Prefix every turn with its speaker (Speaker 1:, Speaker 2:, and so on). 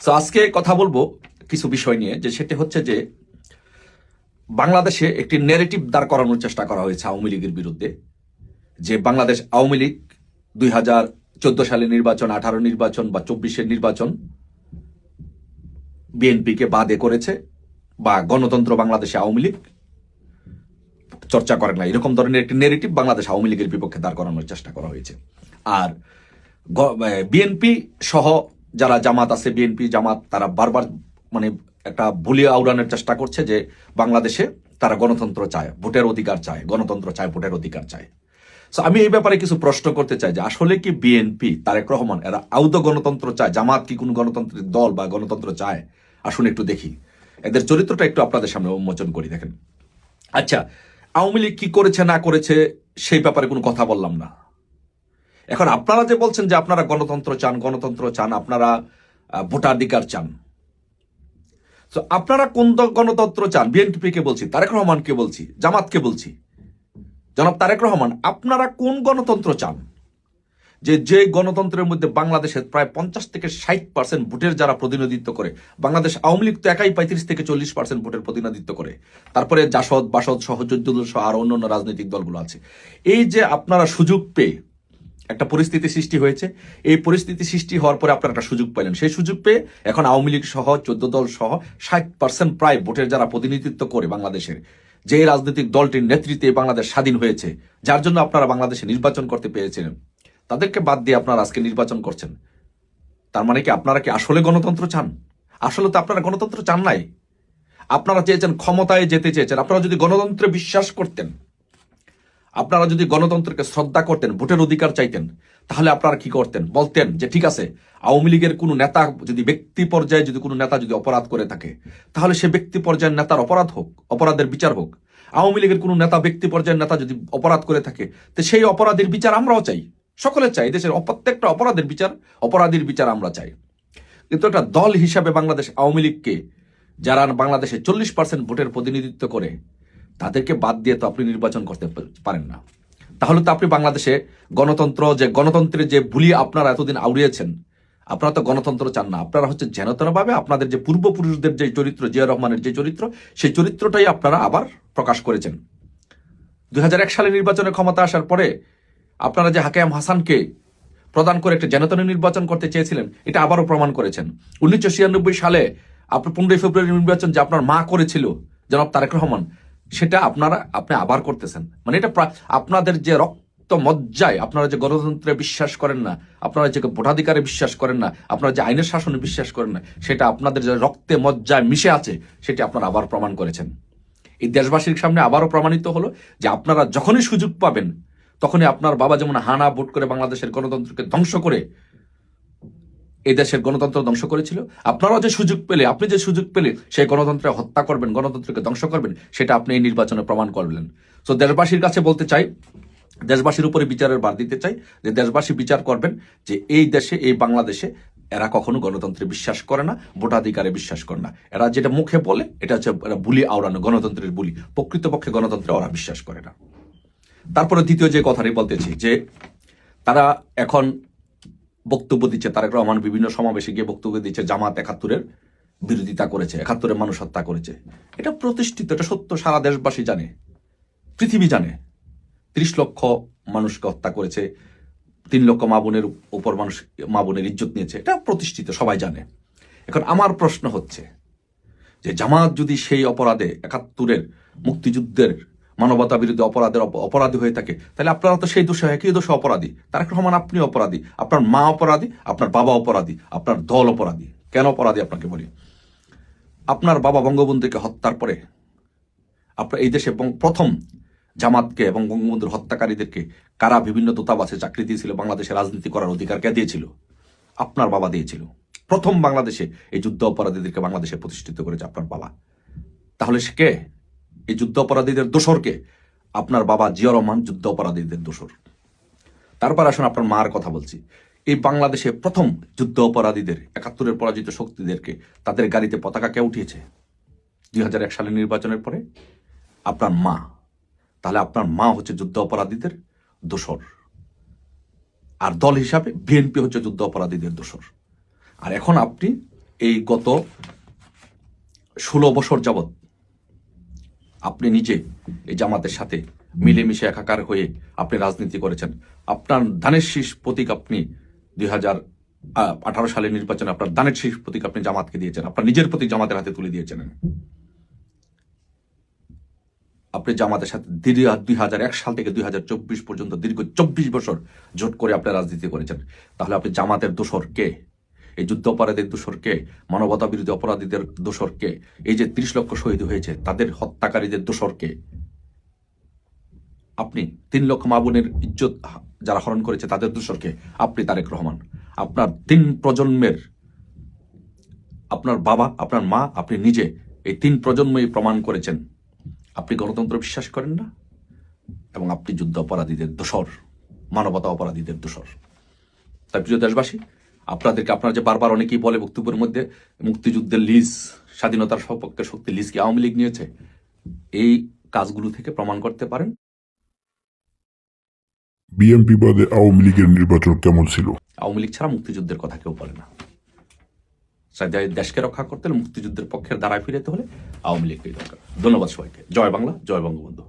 Speaker 1: তো আজকে কথা বলব কিছু বিষয় নিয়ে, যে সেটি হচ্ছে যে বাংলাদেশে একটি নেরেটিভ দাঁড় করানোর চেষ্টা করা হয়েছে আওয়ামী লীগের বিরুদ্ধে, যে বাংলাদেশ আওয়ামী লীগ দুই হাজার চোদ্দ সালে নির্বাচন, আঠারো নির্বাচন বা চব্বিশের নির্বাচন বিএনপিকে বাদে করেছে বা গণতন্ত্র বাংলাদেশে আওয়ামী লীগ চর্চা করে না এরকম ধরনের একটি নেরেটিভ বাংলাদেশ আওয়ামী লীগের বিপক্ষে দাঁড় করানোর চেষ্টা করা হয়েছে। আর বিএনপি সহ যারা জামাত আছে বিএনপি জামাত তারা বারবার মানে একটা ভুলিয়ে আউড়ানোর চেষ্টা করছে যে বাংলাদেশে তারা গণতন্ত্র চায় ভোটের অধিকার চায় গণতন্ত্র চায় ভোটের অধিকার চায়। So, আমি এই ব্যাপারে কিছু প্রশ্ন করতে চাই যে আসলে কি বিএনপি তারেক রহমান এরা আউদ গণতন্ত্র চায়? জামাত কি কোন গণতন্ত্রের দল বা গণতন্ত্র চায়? আসুন একটু দেখি। এদের চরিত্রটা একটু আপনাদের সামনে উন্মোচন করি দেখেন। আচ্ছা আওয়ামী লীগ কি করেছে না করেছে সেই ব্যাপারে কোনো কথা বললাম না। এখন আপনারা যে বলছেন যে আপনারা গণতন্ত্র চান গণতন্ত্র চান, আপনারা ভোটাধিকার চান। তো আপনারা কোন গণতন্ত্র চান? বিএনপি কে বলছি, তারেক রহমানকে বলছি, জামাতকে বলছি। জনাব তারেক রহমান, আপনারা কোন গণতন্ত্র চান? যে যে গণতন্ত্রের মধ্যে বাংলাদেশের প্রায় পঞ্চাশ থেকে ষাট পার্সেন্ট ভোটের যারা প্রতিনিধিত্ব করে, বাংলাদেশ আওয়ামী লীগ তো একাই পঁয়ত্রিশ থেকে চল্লিশ পার্সেন্ট ভোটের প্রতিনিধিত্ব করে। তারপরে জাসদ, বাসদ সহ চোদ্দ সহ আর অন্যান্য রাজনৈতিক দলগুলো আছে। এই যে আপনারা সুযোগ পেয়ে একটা পরিস্থিতি সৃষ্টি হয়েছে। এই পরিস্থিতি সৃষ্টি হওয়ার পরে আপনারা একটা সুযোগ পেলেন। সেই সুযোগ পেয়ে এখন আওয়ামী লীগ সহ, চোদ্দ দল সহ, ষাট পার্সেন্ট প্রায় ভোটের যারা প্রতিনিধিত্ব করে বাংলাদেশের, যে রাজনৈতিক দলটির নেতৃত্বে বাংলাদেশ স্বাধীন হয়েছে, যার জন্য আপনারা বাংলাদেশে নির্বাচন করতে পেরেছিলেন। তাদেরকে বাদ দিয়ে আপনারা আজকে নির্বাচন করছেন। তার মানে কি আপনারা কি আসলে গণতন্ত্র চান? আসলে তো আপনারা গণতন্ত্র চান নাই। আপনারা চেয়েছেন ক্ষমতায় যেতে চেয়েছেন। আপনারা যদি গণতন্ত্রে বিশ্বাস করতেন আপনারা যদি গণতন্ত্রকে শ্রদ্ধা করতেন, ভোটের অধিকার চাইতেন, তাহলে আপনারা কি করতেন? বলতেন যে, ঠিক আছে, আওয়ামী লীগের কোনো নেতা যদি ব্যক্তি পর্যায়ে যদি কোনো নেতা যদি অপরাধ করে থাকে, তাহলে সে ব্যক্তি পর্যায়ের নেতার অপরাধ হোক, অপরাধের বিচার হোক। আওয়ামী লীগের কোনো নেতা ব্যক্তি পর্যায়ের নেতা যদি অপরাধ করে থাকে, তো সেই অপরাধের বিচার আমরাও চাই। সকলে চাই, দেশের প্রত্যেকটা অপরাধের বিচার, অপরাধীর বিচার আমরা চাই। কিন্তু একটা দল হিসাবে বাংলাদেশ আওয়ামী লীগকে, যারা বাংলাদেশে চল্লিশ পার্সেন্ট ভোটের প্রতিনিধিত্ব করে তাদেরকে বাদ দিয়ে তো আপনি নির্বাচন করতে পারেন না। তাহলে তো আপনি বাংলাদেশে গণতন্ত্র যে গণতন্ত্রের যে ভুলি আপনারা এতদিন আউড়িয়েছেন, আপনারা তো গণতন্ত্র চান না। আপনারা হচ্ছে যেনতনভাবে আপনাদের যে পূর্বপুরুষদের যে চরিত্র, জিয়া রহমানের যে চরিত্র, সেই চরিত্রটাই আপনারা আবার প্রকাশ করেছেন। দুই হাজার এক সালে নির্বাচনে ক্ষমতা আসার পরে আপনারা যে হাকেম হাসানকে প্রদান করে একটা জনতন নির্বাচন করতে চেয়েছিলেন, এটা আবারও প্রমাণ করেছেন। উনিশশো ছিয়ানব্বই সালে আপনার পনেরোই ফেব্রুয়ারি নির্বাচন যে আপনার মা করেছিল, জনাব তারেক রহমান সেটা আপনারা, আপনি আবার করতেছেন। মানে এটা আপনাদের যে রক্ত মজ্জায় আপনারা যে গণতন্ত্রে বিশ্বাস করেন না, আপনারা যে ভোটাধিকারে বিশ্বাস করেন না, আপনারা যে আইনের শাসনে বিশ্বাস করেন না, সেটা আপনাদের যে রক্তে মজ্জায় মিশে আছে, সেটা আপনারা আবার প্রমাণ করেছেন। এই দেশবাসীর সামনে আবারও প্রমাণিত হলো যে আপনারা যখনই সুযোগ পাবেন, তখনই আপনার বাবা যেমন হানা ভোট করে বাংলাদেশের গণতন্ত্রকে ধ্বংস করে এই দেশের গণতন্ত্র ধ্বংস করেছিল। আপনারা যে সুযোগ পেলে, আপনি যে সুযোগ পেলে সেই গণতন্ত্রে হত্যা করবেন, গণতন্ত্রকে ধ্বংস করবেন, সেটা আপনি এই নির্বাচনে প্রমাণ করবেন তো দেশবাসীর কাছে বলতে চাই, দেশবাসীর উপরে বিচারের বার দিতে চাই যে দেশবাসী বিচার করবেন যে এই দেশে, এই বাংলাদেশে এরা কখনো গণতন্ত্রে বিশ্বাস করে না, ভোটাধিকারে বিশ্বাস করে না। এরা যেটা মুখে বলে, এটা হচ্ছে এরা বুলি আওড়ানো, গণতন্ত্রের বুলি। প্রকৃতপক্ষে গণতন্ত্রে ওরা বিশ্বাস করে না। তারপরে দ্বিতীয় যে কথাটি বলতেছি যে তারা এখন বক্তব্য দিচ্ছে তারেক রহমান, বিভিন্ন সমাবেশে গিয়ে বক্তব্য দিচ্ছে জামাত একাত্তরের বিরোধিতা করেছে, একাত্তরের মানুষ হত্যা করেছে। এটা প্রতিষ্ঠিত, এটা সত্য, সারা দেশবাসী জানে, পৃথিবী জানে। ত্রিশ লক্ষ মানুষকে হত্যা করেছে, তিন লক্ষ মা বোনের উপর মানুষ, মা বোনের ইজ্জত নিয়েছে, এটা প্রতিষ্ঠিত, সবাই জানে। এখন আমার প্রশ্ন হচ্ছে যে জামাত যদি সেই অপরাধে একাত্তরের মুক্তিযুদ্ধের মানবতা বিরুদ্ধে অপরাধের অপরাধী হয়ে থাকে। তাহলে আপনারা তো সেই দোষে, একই দোষে অপরাধী। তারেক রহমান আপনি অপরাধী। আপনার মা অপরাধী, আপনার বাবা অপরাধী, আপনার দল অপরাধী। কেন অপরাধী আপনাকে বলি? আপনার বাবা বঙ্গবন্ধুকে হত্যার পরে আপনার এই দেশে প্রথম জামাতকে এবং বঙ্গবন্ধুর হত্যাকারীদেরকে কারা বিভিন্ন দূতাবাসে চাকরি দিয়েছিল, বাংলাদেশে রাজনীতি করার অধিকার কে দিয়েছিল? আপনার বাবা দিয়েছিল। প্রথম বাংলাদেশে এই যুদ্ধ অপরাধীদেরকে বাংলাদেশে প্রতিষ্ঠিত করেছে আপনার বাবা। তাহলে সে কে? এই যুদ্ধ অপরাধীদের দোসরকে আপনার বাবা জিয়া রহমান যুদ্ধ অপরাধীদের দোসর তারপর আসুন আপনার মার কথা বলছি। এই বাংলাদেশে প্রথম যুদ্ধ অপরাধীদের একাত্তরের পরাজিত শক্তিদেরকে তাদের গাড়িতে পতাকা কে উঠিয়েছে? দুই হাজার এক সালের নির্বাচনের পরে? আপনার মা। তাহলে আপনার মা হচ্ছে যুদ্ধ অপরাধীদের দোসর আর দল হিসাবে বিএনপি হচ্ছে যুদ্ধ অপরাধীদের দোসর আর এখন আপনি এই গত ষোলো বছর যাবৎ আপনি নিজে এই জামাতের সাথে মিলেমিশে একাকার হয়ে আপনি রাজনীতি করেছেন। আপনার দানের শীষ প্রতীক আপনি দুই হাজার আঠারো সালের নির্বাচনে আপনার দানের শীষ প্রতীক আপনি জামাতকে দিয়েছেন। আপনার নিজের প্রতীক জামাতের হাতে তুলে দিয়েছেন। আপনি জামাতের সাথে দুই হাজার এক সাল থেকে দুই হাজার চব্বিশ পর্যন্ত দীর্ঘ চব্বিশ বছর জোট করে আপনি রাজনীতি করেছেন। তাহলে আপনি জামাতের দোসর কে? এই যুদ্ধ অপরাধীর দোসর মানবতা বিরোধী অপরাধীদের দোসর কে এই যে ত্রিশ লক্ষ শহীদ হয়েছে, তাদের হত্যাকারীদের দোসর কে আপনি তিন লক্ষ মা বোনের ইজ্জত যারা হরণ করেছে, তাদের দোসরকে আপনি তারেক রহমান। আপনার তিন প্রজন্মের আপনার বাবা, আপনার মা, আপনি নিজে এই তিন প্রজন্মই প্রমাণ করেছেন। আপনি গণতন্ত্র বিশ্বাস করেন না? এবং আপনি যুদ্ধ অপরাধীদের দোসর মানবতা অপরাধীদের দোসর তাই প্রিয় দেশবাসী আপনাদেরকে আপনারা যে বারবার অনেকেই বলে বক্তব্যের মধ্যে মুক্তিযুদ্ধের লিজ স্বাধীনতার সপক্ষে শক্তি লিজ কি আওয়ামী লীগ নিয়েছে? এই কাজগুলো থেকে প্রমাণ করতে পারেন।
Speaker 2: বিএনপি বাদে আওয়ামী লীগের নির্বাচন কেমন ছিল?
Speaker 1: আওয়ামী লীগ ছাড়া মুক্তিযুদ্ধের কথা কেউ বলে না। দেশকে রক্ষা করতে হলে মুক্তিযুদ্ধের পক্ষের দ্বারায় ফিরেতে হলে আওয়ামী লীগকেই দরকার। ধন্যবাদ সবাইকে। জয় বাংলা জয় বঙ্গবন্ধু।